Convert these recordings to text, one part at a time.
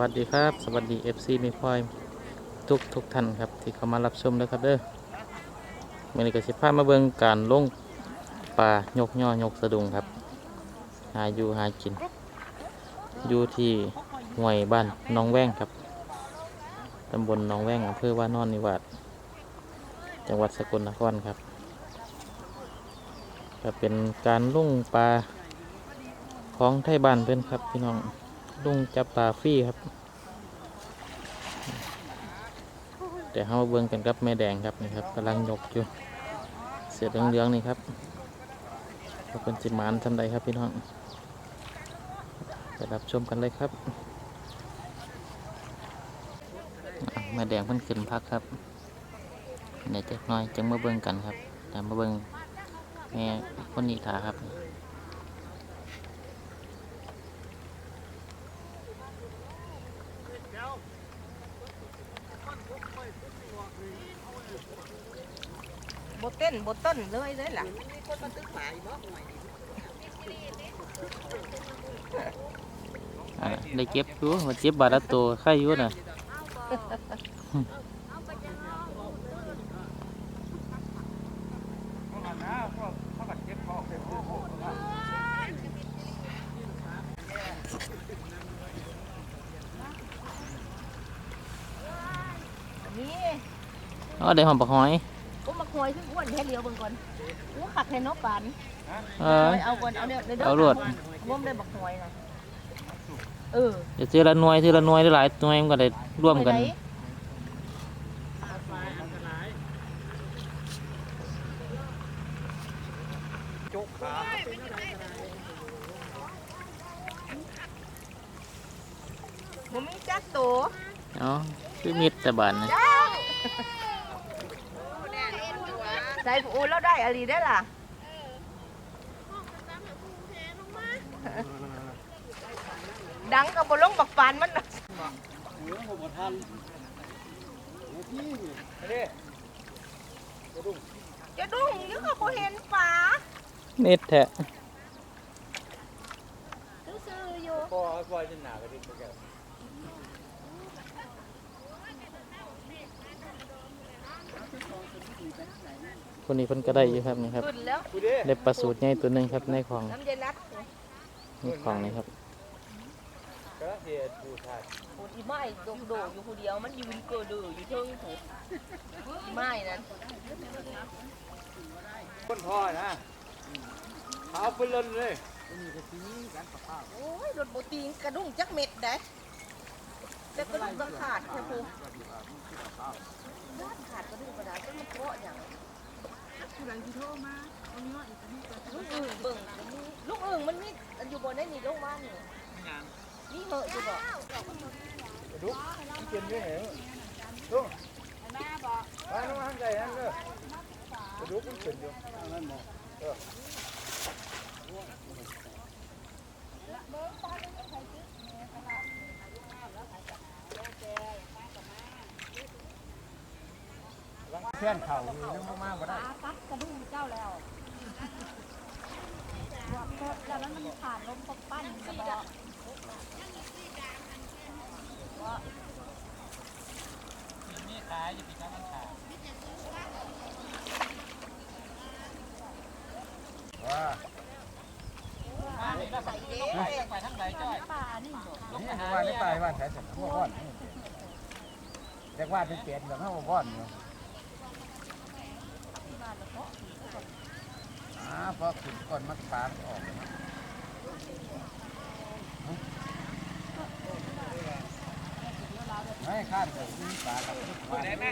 วัสดีครับ สวัสดี FC มีพลอยทุกทุกท่านครับ ที่เข้ามารับชมแล้วครับเด้อมื่อนี้ก็สิพามาเบิ่งการลงปลายกย่อยกสะดุงครับ หาอยู่หากิน อยู่ที่ห่วยบ้านน้องแว้งครับตำบลน้องแว้งอำเภอว่านอนนิวาสจังหวัดสกลนครครับก็เป็นการลงปลาของไทยบ้านเพื่อนครับพี่น้อง ลุงจับปลาฟรีครับเดี๋ยวเรามาเบิ่งกันกับแม่แดงครับนี่ครับกำลังยกอยู่เสียเหลืองๆนี่ครับขอบคุณจิมานทำใดครับพี่น้องไปรับชมกันเลยครับแม่แดงเพิ่นขึ้นพักครับเดี๋ยวจักหน้อยจังมาเบิ่งกันครับแต่มาเบิ่งแม่คนนี้ถาครับบเต้ นบต้นเลยเลยล่ะอะได้เก็บอยู่มาเจ็บบาดละตัวไข่อยู่น่ะอ๋อได้หอมปลาหอย อยขึ้นอ้วนแค่เดียวเบิ่งก่อนกูขักแค่นกปันเออ เอาก่อนเอาเดี๋ยวเดี๋ยวเอารวดผมได้บักหอยนะเออเดี๋ยวทีละหน่วยทีละหน่วยได้หลายหน่วยมันก็ได้ร่วมกันไปไหผมมีจักโตเนาะคือมิดแต่บานนะ ใส่ปูแล้วได้อะไรได้ล่ะดังกับบลงบักฟานมันน่ะจะดุ้งยังก็บ่เห็นฝามิดแท้ซื่อๆอยู่ก็ปล่อยจนหนาก็ดิ้นไปกั คนนี้เพิ่นก็ได้อยู่ครับนี่ครับขึ้นแล้วกูดิได้ปลาสูตรใหญ่ตัวหนึงครับในของน้ำเย็นรัดในของนี่ครับก็เสียดูทายปวดอีไม้โดดโดอยู่คนเดียวมันยืนเกอดืออยู่เทิงถูกอีไม้นั้นก้นท่อนะเอาไปเล่นเลยโอ้ยรถโบตีนกระดุ้งจักเม็ดได้แต่กระดุ้งก็ขาดแค่พูขาดกระดุ้งกระดาษก็มันเกาะอย่าง ลูกอึ่งเบิ่งลูกอึ่งมันมีอยู่บนได้นี่ลงมานี่นี่เหอะอยู่บ่ดูเกินด้วยเหรอดูไปน้องหันใจนั่นเลยดูมันเกินอยู่นั่นมอง แค่นเข่าอยู่นึกมากๆก็ได้ปัดกระดุมเจ้าแล้วแล้วมันผ่านลมตกปั้นกระบอกว่าป่านี่นี่ว่าไม่ตายว่าใช้เสร็จหัวก้อนเรียกว่าเป็นเปลี่ยนแบบหัวก้อนอยู่ อ่าพอขึ้นก้อนมัดปากออกไม่คาดเลยปากกับปากได้ไหม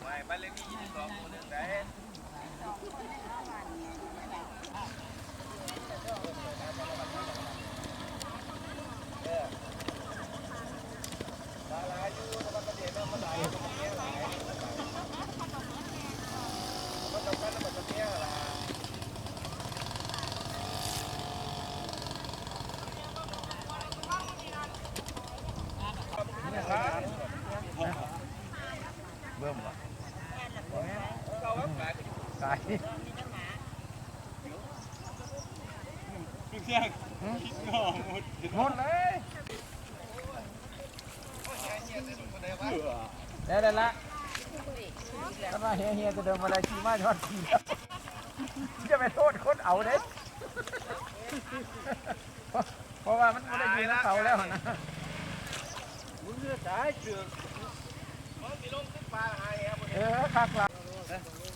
ไปบ้านเลขที่ยี่สิบสองหมู่หนึ่งได้เบิ่มบ่ตาย หดเลยได้แล้วละถ้ามาเฮียเฮียจะเดินมาได้ขี่มาจอดขี่แล้วจะไปโทษคนเอาเด้เพราะเพราะว่ามันไม่ได้ยินเสาแล้วนะมึงเลือดได้เจือกเออคักละ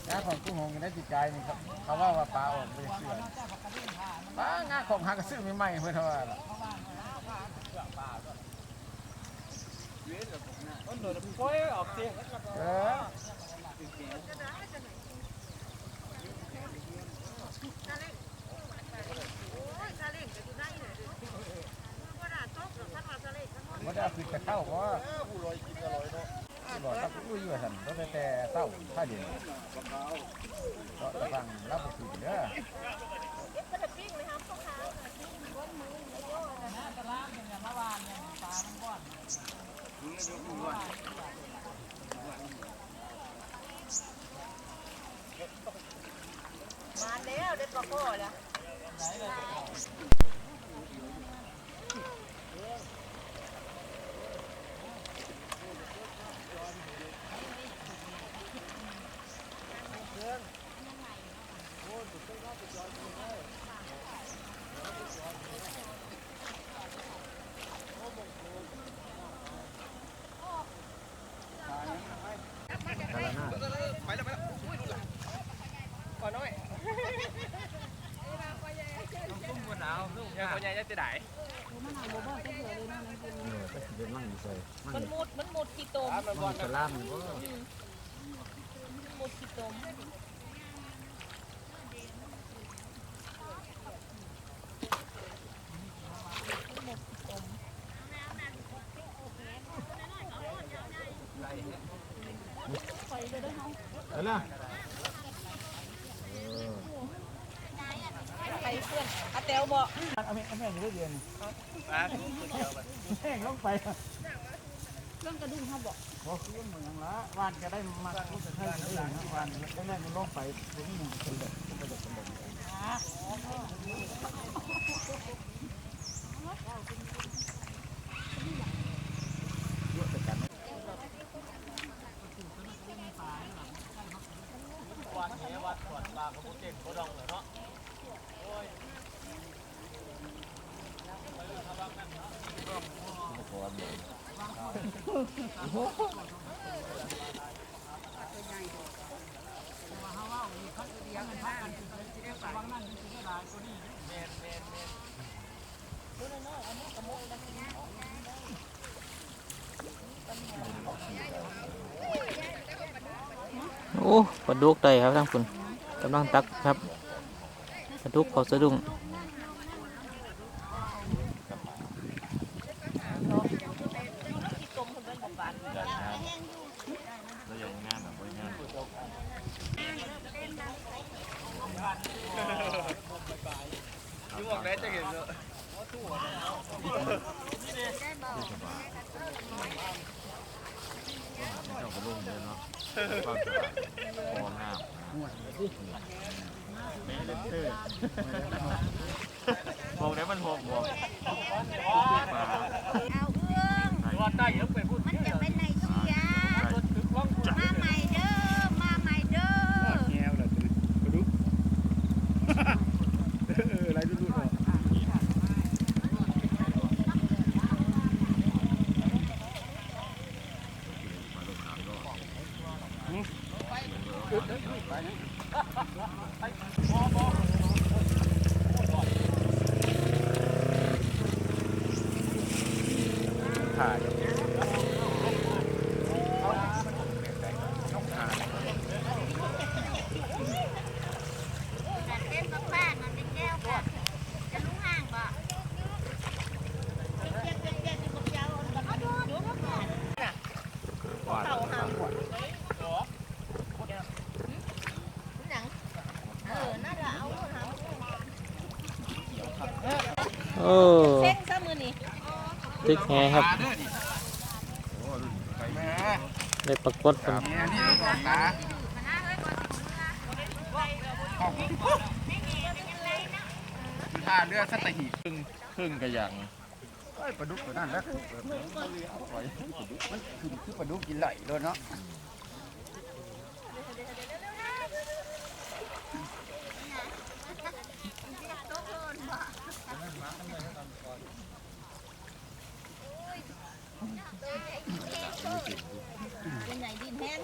นะของกุ้งหงอยู่ในจิตใจนี่ครับเขาว่าว่าปลาออกไปเชื่อปลางาของหากระซื้อใหม่ๆเพื่อนว่าล่ะเออมันจะคือจะเข้าเพราะว่า ผู้ลอยกินอร่อยเนาะบอกรับผู้อยู่สันก็แต่แต่เศร้าถ้าเดียวก็ตะฟังรับผู้กินเด้อมาแล้วได้ปลาพ่อแล้ว มันมุดมันมุดขี้ตม มันจะล่ามอยู่มุดขี้ตม เออล่ะ ไปเพื่ อนอาเตลบอกเอาแม่เอาแม่อยู่ได้เดือนแม่งลงไปเรื่องกระดุมเขาบอกบอกคือเหมือนละวานจะได้มาพูดให้ได้นะวานก็แม่มันลงไปตรงนี้มันเป็นแบบเป็นแบบเป็นแบบ โอ้ปลาดุกได้ครับทั้งคุณกำลังตักครับปลาดุกเขาสะดุ้ง ขี้ตมคนเป็นบอกบาน มองได้มันหกมองเอาเอื้องมันจะเป็นไหนเชียมาใหม่เด้อ มาใหม่เด้อ แง่วละตื่นกระดุกเอออะไรดูดูหน่อย เต้นกับป้ามันเป็นแก้วค่ะจะรู้ห่างบ่เจ็บเจ็บเจ็บอยู่กับเจ้าเอาดูดูดู เต่าหางหัวหนังเออน่าจะเอาหาง โอ้เส้นซะมือนี่ตึกแฮครับแม่ได้ปรากฏเป็นแม่นี่ก่อนนะท่าเรือสัตหีบครึ่งครึ่งกระยังเอ้ยปลาดุกตัวนั้นแหล้วมันคือคือปลาดุกกินไหลด้วยเนาะ เป็นไหนดินแห้ง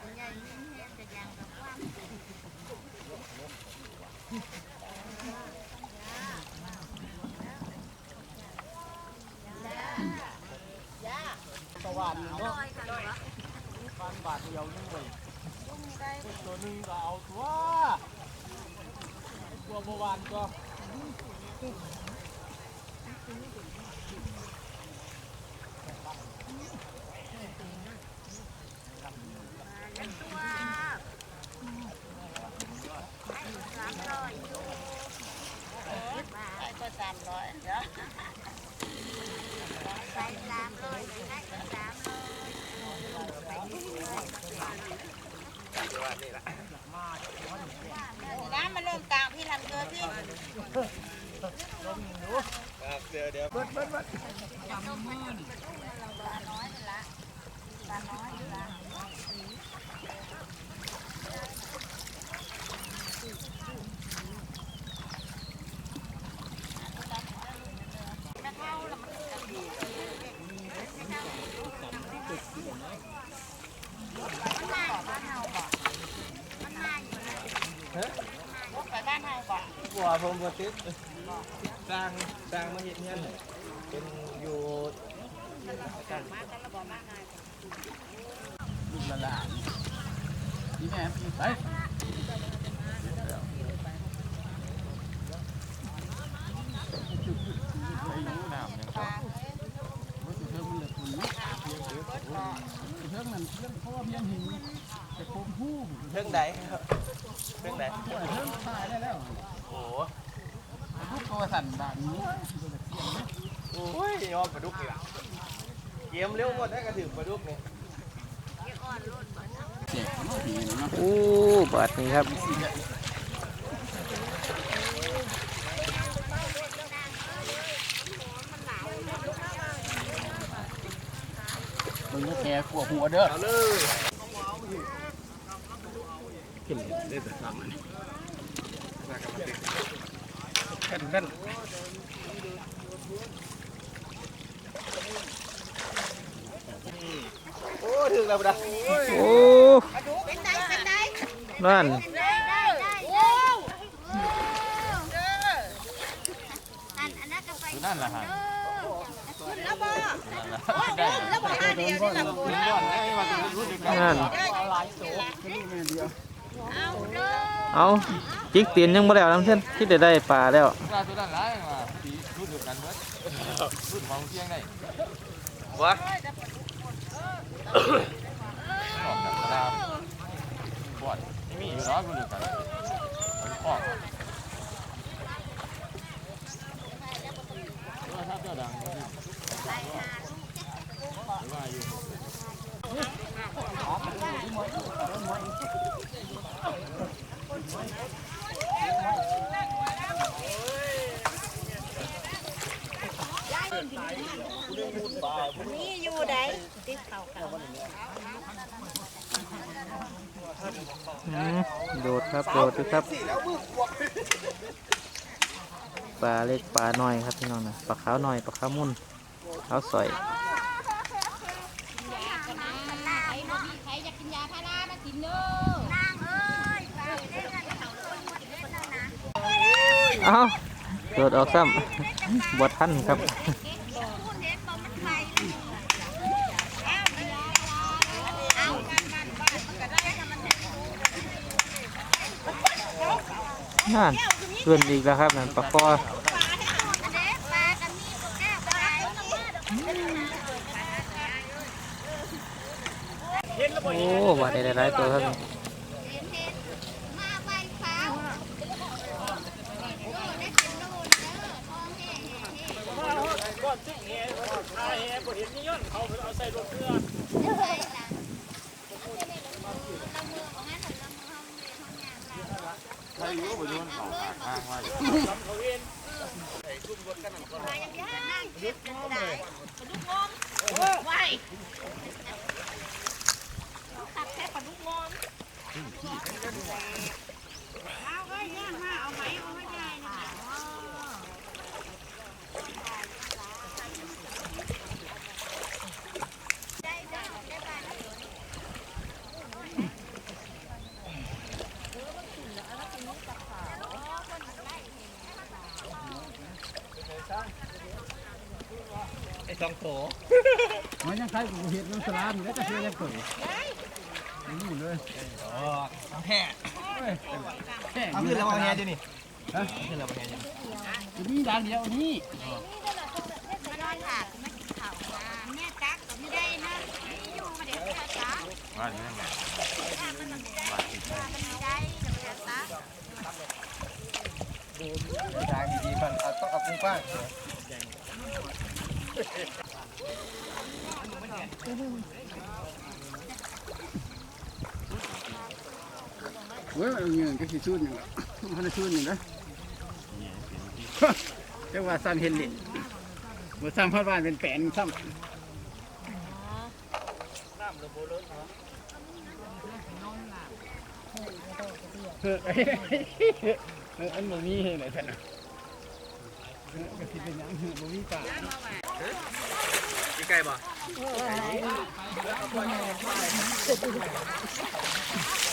เป็นใหญ่ดินแห้งแต่ยังวรรค์เนาะฟันบาทเดียวนึงเลยตัวนึงก็เอาตัวตัวเมื่อวานก็ ก็สามร้อยเนาะใส่สามร้อยได้ก็สามร้อยน้ำมาเริ่มกลางพี่ลำเกลือพี่ไปบ้านเฮาก่อน บัว ผมบัวติดสร้างสร้างมาเห็นเงี้ยเป็นอยู่ลูกละลานนี่แม่ไปน้ำยังมมันเหลือคุณเพิ่มมันเพิ่มพ่อเพียงหิน แต่โคมผู้เรื่องใดครับเรื่องใดเพิ่มตายได้แล้วโอ้ทุกตัวสั่นด่านนี้โอ้ยยอมปลาดุกอีกแล้วเกมเร็วหมดได้กระถึงปลาดุกเนี่ยเจ็บมันผีเนาะโอ้บาดนี้ครับมึงก็แค่ขวบหัวเด้อ เอาเลย กิน ได้แต่สามอันแค่นั้นโอ้ถึงแล้วปะโอ้เป็นไดเป็นไดนั่นได้ได้ได้โอ้นั่นนั่นแหละฮะแล้วบ่ได้แล้วบ่ห้าเดียวนี่ล่ะถึงก่อนได้มาจะนั่น เอาเด้อเอาจิกเตียนยังบ่แล้วน้ำเช่นที่ได้ได้ปลาแล้วปลาตัวนั้นร้ายมาปีรู้ดีกันเมื่อรู้ของเที่ยงได้วะออกจากกระดาษบอดไม่มีอยู่ร้อยรู้ดีกันออกถ้าเจ้าดังว่าอยู่ นี่อยู่ใดติดเขาเขา อืมโดดครับโดดดูครับปลาเล็กปลาน้อยครับพี่น้องนะปลาขาวน้อยปลาขาวมุ่นขาวสอยใครอากกินยาพารามากินเด้อางเอ้ยฝากคนกินได้คนนั้นนะเอาโดดออกซ้ำบดทันครับ พูดเห็นบ่มันไข่เอากันมันบ้านมันก็ได้ให้มันเห็น นั่นเพื่อนอีกแล้วครับนั่นปลาคอปลาให้หมดเด้ปลากันนี่ตัวแก้วปลาเอาโอ้บาดได้หลายตัวครับนี่ มาไวฟ้าได้เป็นโลนเด้อทองแห่แห่แห่ ใช้ อยู่ไปดูมันเขาขาข้างไว้ ไว้ตักแค่ปลาดุกงอม ไอ้สองโถ มันยังใครกูเห็ดน้ำสลามอยู่แล้วจะเชื่อยังเกิด นี่เลยแค่แค่เอาขึ้นแล้วมาแฮจะนี่ฮะขึ้นแล้วมาแฮจะนี่ด้านเดียวนี่ไม่ได้ค่ะไม่กินข้าวแม่ตักก็ไม่ได้นะอยู่มาเดี๋ยวจะตักว่าอย่างนั้นไงมันไม่ได้มันไม่ได้เดี๋ยวจะตักทางดีๆก่อนต้องเอากุ้งกว้า เว้ยเงี้ยก็สิชุดหนึ่งละมันชุดหนึ่งนะจังหวะซ้ำเห็นลิบ่ซ้ำพัดบ้านเป็นแปนซ้ำเออเอออันบ่มีให้ไหนท่านน่ะเออก็สิเป็นหยังเออบ่มีป่าใกล้บ่ตายยอดขึ้นลาวอะก็เลยลุยได้หนีลุยได้แต่บ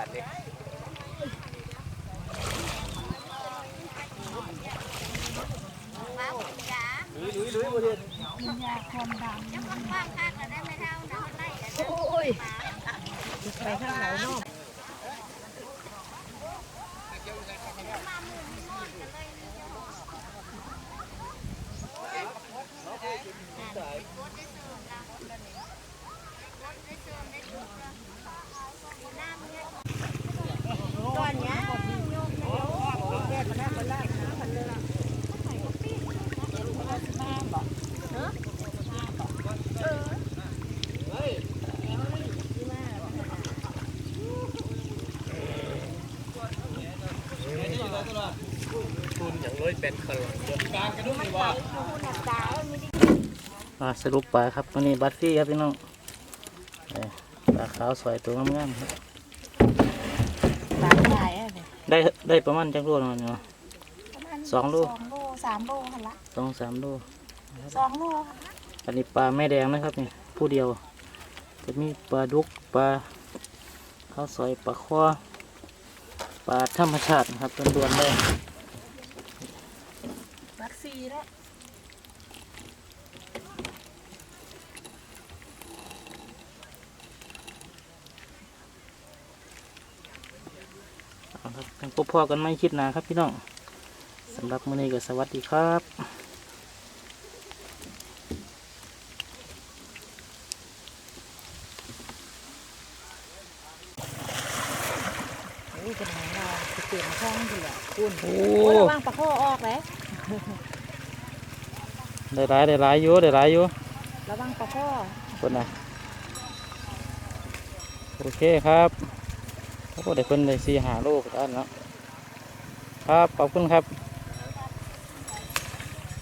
าทเลยว้าวจ๋าลุยลุยลุยบ่เด่น จะว่างๆข้างแล้วได้ไม่เท่าน้ำไล่กัน โอ้ยไปข้างไหนเนาะ ตอนเนี้ยโยมโยมแก้ปัญหาคนละพันเลยฮะเออ คุณอย่างร้อยเป็นคนกลางกระดุมนี่บ่ อ่า สรุปปลาครับวันนี้บัตฟรี่ครับพี่น้องเอ้ยปลาขาวสวยตัวงามๆครับตายตายอะได้ได้ประมาณจักโลเนาะเนาะ สองโล สองโลสามโลหันละสองสามโลสองโลอันนี้ปลาแม่แดงนะครับนี่ผู้เดียว จะมีปลาดุกปลาข้าวซอยปลาคอปลาธรรมชาตินะครับล้วนๆเลยวัคซีนแล้ว เอาครับกัน พบพ่อกันไม่คิดหนาครับพี่น้องสำหรับมื้อนี้ก็สวัสดีครับอุ้ยเป็นไงเราเปลี่ยนช่องดีอะคุณโอ้โอ้ยระวังปลาข้อออกเลยได้หลายได้หลายอยู่ได้หลายอยู่ระวังปลาข้อคนนะโอเคครับโอ้ได้เพิ่นได้สี่หาโลกด้านเนาะ ครับขอบคุณครับ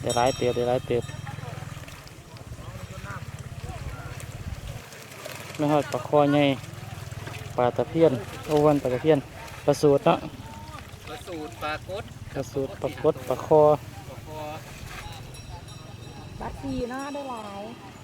ได้หลายเติบได้หลายเติบไม่ฮอดปลาคอใหญ่ปลาตะเพียนโอวันปลาตะเพียนปลาสูตรเนาะประสูตรปลากดปลาสูตรปลากดปลาคอพอวัคซีนเนาะได้หลายค